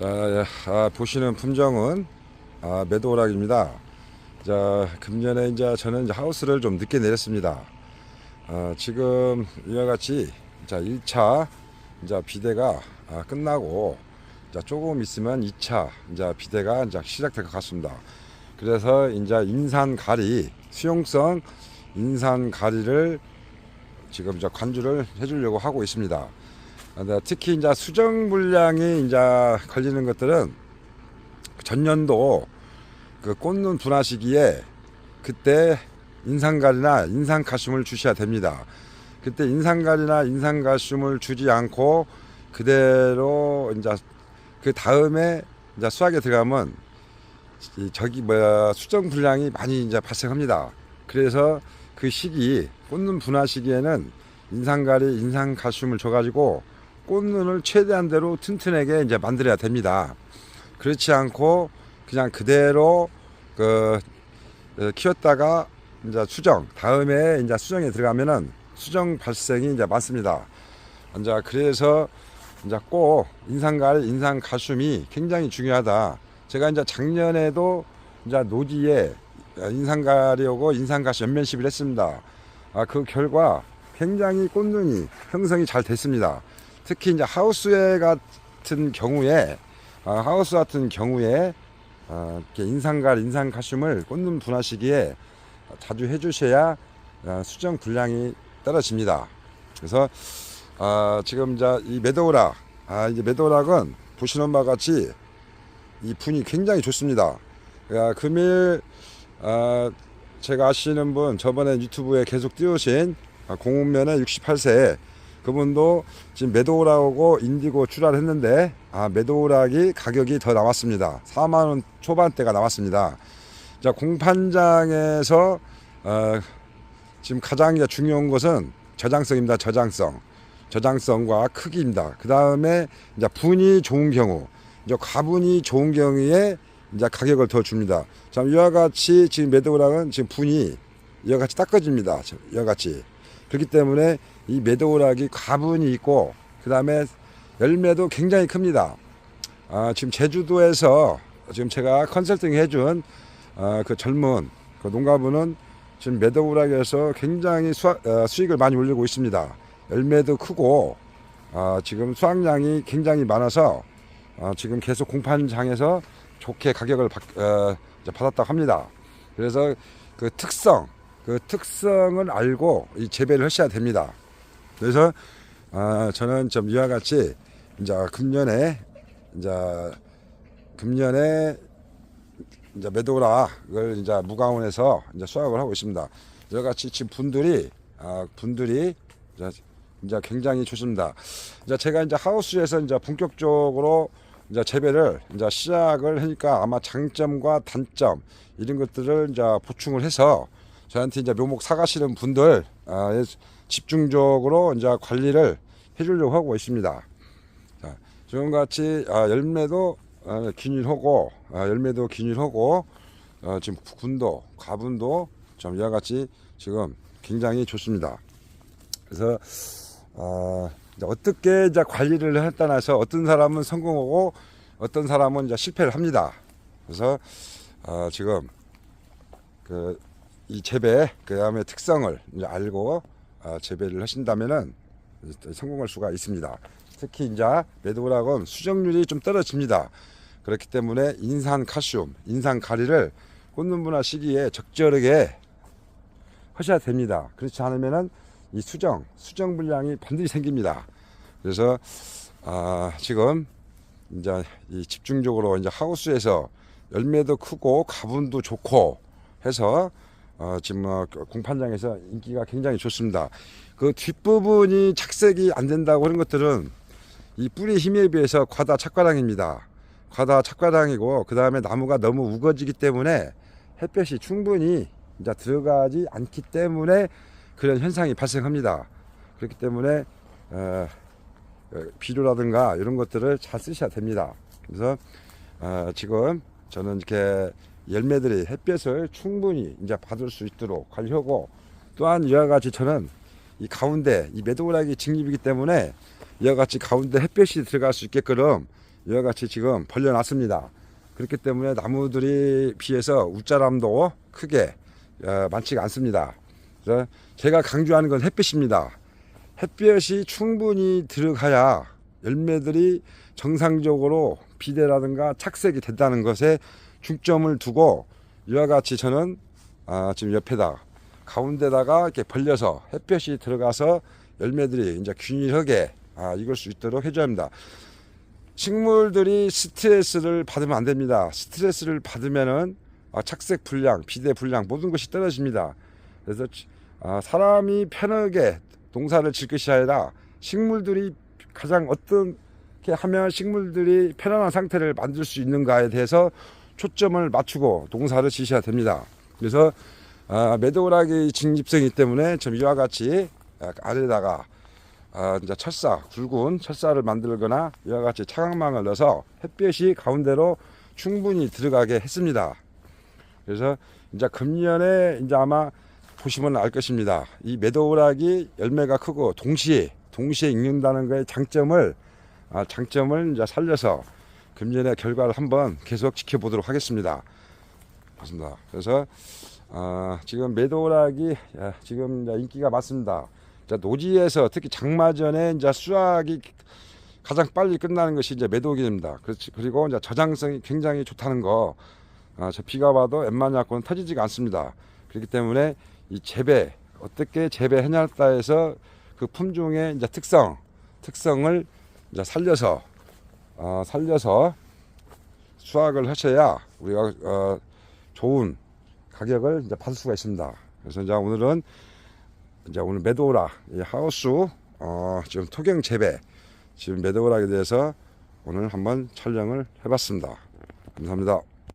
자, 자 아, 보시는 품종은 아, 매도오락입니다. 자, 금년에 이제 저는 이제 하우스를 좀 늦게 내렸습니다. 아, 지금 이와 같이 자 1차 이제 비대가 아, 끝나고 자, 조금 있으면 2차 이제 비대가 이제 시작될 것 같습니다. 그래서 이제 인산 가리 수용성 인산 가리를 지금 이제 관주를 해주려고 하고 있습니다. 근데 특히 이제 수정 물량이 이제 걸리는 것들은 전년도 그 꽂는 분화 시기에 그때 인산가리나 인산칼슘을 주셔야 됩니다. 그때 인산가리나 인산칼슘을 주지 않고 그대로 이제 그 다음에 이제 수확에 들어가면 이 저기 뭐야 수정 불량이 많이 이제 발생합니다. 그래서 그 시기 꽂는 분화 시기에는 인산가리, 인산칼슘을 줘가지고 꽂는을 최대한 대로 튼튼하게 이제 만들어야 됩니다. 그렇지 않고 그냥 그대로 그 어, 키웠다가 이제 수정 다음에 이제 수정에 들어가면은 수정 발생이 이제 많습니다. 이제 그래서 이제 꼭 인산가리, 인산칼슘이 굉장히 중요하다. 제가 이제 작년에도 이제 노지에 인산가리하고 인산가시 연면십을 했습니다. 아, 그 결과 굉장히 꽃눈이 형성이 잘 됐습니다. 특히 이제 하우스에 같은 경우에 아, 하우스 같은 경우에 아, 인산가리, 인산칼슘을 꽃눈 분화 시기에 자주 해주셔야 아, 수정 분량이 떨어집니다. 그래서 아, 지금 이제 이 메도우락, 아, 이제 메도우락은 보시는 바와 같이 이 분이 굉장히 좋습니다. 야, 금일 아, 제가 아시는 분 저번에 유튜브에 계속 띄우신 아, 공운면의 68세 그분도 지금 메도우락하고 인디고 출하를 했는데 아, 메도우락이 가격이 더 나왔습니다. 4만 원 초반대가 나왔습니다. 자 공판장에서 어, 지금 가장 중요한 것은 저장성입니다. 저장성. 저장성과 크기입니다. 그 다음에 이제 분이 좋은 경우, 이제 과분이 좋은 경우에 이제 가격을 더 줍니다. 자, 이와 같이 지금 매도우락은 지금 분이 이와 같이 닦아집니다. 이와 같이. 그렇기 때문에 이 매도우락이 과분이 있고, 그 다음에 열매도 굉장히 큽니다. 아, 지금 제주도에서 지금 제가 컨설팅 해준 아, 그 젊은 그 농가분은 지금 매도우락에서 굉장히 수확, 어, 수익을 많이 올리고 있습니다. 열매도 크고 아, 지금 수확량이 굉장히 많아서 아, 지금 계속 공판장에서 좋게 가격을 받, 어, 받았다고 합니다. 그래서 그 특성, 그 특성을 알고 이 재배를 하셔야 됩니다. 그래서 아, 저는 좀 이와 같이 이제 금년에 이제 금년에 이제 메도락을 이제 무가온에서 이제 수확을 하고 있습니다. 이와 같이 지금 분들이 아, 분들이 이제, 이제 굉장히 좋습니다. 이제 제가 이제 하우스에서 이제 본격적으로 이제 재배를 이제 시작을 하니까 아마 장점과 단점 이런 것들을 이제 보충을 해서 저한테 이제 묘목 사가시는 분들 아, 예, 집중적으로 이제 관리를 해주려고 하고 있습니다. 자, 지금 같이 아, 열매도 아, 균일하고 아, 열매도 균일하고 어, 지금 군도 과분도 좀 이와 같이 지금 굉장히 좋습니다. 그래서 어, 이제 어떻게 이제 관리를 했다 나서 어떤 사람은 성공하고 어떤 사람은 이제 실패를 합니다. 그래서 어, 지금 그 이 재배 그 다음에 특성을 이제 알고 어, 재배를 하신다면은 성공할 수가 있습니다. 특히 이제 매도락은 수정률이 좀 떨어집니다. 그렇기 때문에 인산 칼슘, 인산 가리를 꽂는 분화 시기에 적절하게 하셔야 됩니다. 그렇지 않으면은 이 수정, 수정 불량이 반드시 생깁니다. 그래서 아, 지금 이제 이 집중적으로 이제 하우스에서 열매도 크고 가분도 좋고 해서 어, 지금 어, 공판장에서 인기가 굉장히 좋습니다. 그 뒷부분이 착색이 안 된다고 하는 것들은 이 뿌리 힘에 비해서 과다 착과량입니다. 과다 착과량이고 그 다음에 나무가 너무 우거지기 때문에 햇볕이 충분히 이제 들어가지 않기 때문에 그런 현상이 발생합니다. 그렇기 때문에 어, 어, 비료라든가 이런 것들을 잘 쓰셔야 됩니다. 그래서 어, 지금 저는 이렇게 열매들이 햇볕을 충분히 이제 받을 수 있도록 관리하고 또한 이와 같이 저는 이 가운데 이 매도락이 직립이기 때문에 이와 같이 가운데 햇볕이 들어갈 수 있게끔 이와 같이 지금 벌려놨습니다. 그렇기 때문에 나무들이 비해서 웃자람도 크게 어, 많지가 않습니다. 그래서 제가 강조하는 건 햇빛입니다. 햇볕이 충분히 들어가야 열매들이 정상적으로 비대라든가 착색이 된다는 것에 중점을 두고 이와 같이 저는 아, 지금 옆에다 가운데다가 이렇게 벌려서 햇볕이 들어가서 열매들이 이제 균일하게 아, 익을 수 있도록 해줘야 합니다. 식물들이 스트레스를 받으면 안 됩니다. 스트레스를 받으면은 아, 착색 불량, 비대 불량 모든 것이 떨어집니다. 그래서 아, 사람이 편하게 농사를 질 것이 아니라 식물들이 가장 어떻게 하면 식물들이 편안한 상태를 만들 수 있는가에 대해서 초점을 맞추고 농사를 지셔야 됩니다. 그래서 아, 매도락이 직립성이기 때문에 좀 이와 같이 아, 아래다가 아, 이제 철사 굵은 철사를 만들거나 이와 같이 차광망을 넣어서 햇볕이 가운데로 충분히 들어가게 했습니다. 그래서 이제 금년에 이제 아마 보시면 알 것입니다. 이 매도락이 열매가 크고 동시에 동시에 익는다는 거의 장점을 아, 장점을 이제 살려서 금년의 결과를 한번 계속 지켜보도록 하겠습니다. 맞습니다. 그래서 아, 지금 매도락이 야, 지금 인기가 많습니다. 자, 노지에서 특히 장마 전에 이제 수확이 가장 빨리 끝나는 것이 이제 매도기입니다. 그렇지. 그리고 이제 저장성이 굉장히 좋다는 거, 아, 저 비가 와도 웬만하고는 터지지가 않습니다. 그렇기 때문에 이 재배 어떻게 재배해냐에 따라서 그 품종의 이제 특성, 특성을 이제 살려서 어, 살려서 수확을 하셔야 우리가 어, 좋은 가격을 이제 받을 수가 있습니다. 그래서 이제 오늘은 이제 오늘 메도라 이 하우스 어, 지금 토경 재배 지금 메도라에 대해서 오늘 한번 촬영을 해봤습니다. 감사합니다.